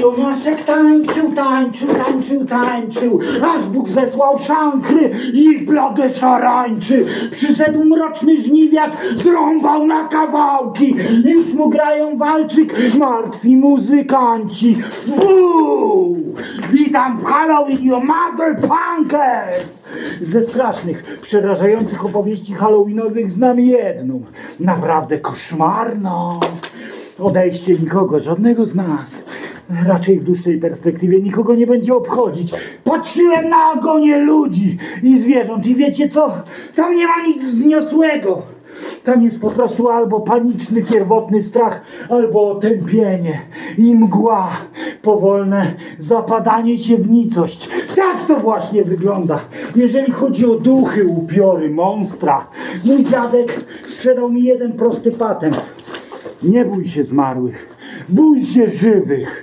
Joniaszek tańczył, tańczył, tańczył, tańczył, aż Bóg zesłał szankry i plagę szarańczy. Przyszedł mroczny żniwiarz, zrąbał na kawałki, już mu grają walczyk martwi muzykanci. Buu! Witam w Halloween, you motherfuckers! Ze strasznych, przerażających opowieści halloweenowych znam jedną, naprawdę koszmarną. Odejście nikogo, żadnego z nas. Raczej w dłuższej perspektywie nikogo nie będzie obchodzić. Patrzyłem na agonię ludzi i zwierząt i wiecie co? Tam nie ma nic wzniosłego. Tam jest po prostu albo paniczny, pierwotny strach, albo otępienie i mgła, powolne zapadanie się w nicość. Tak to właśnie wygląda, jeżeli chodzi o duchy, upiory, monstra. Mój dziadek sprzedał mi jeden prosty patent. Nie bój się zmarłych, bój się żywych.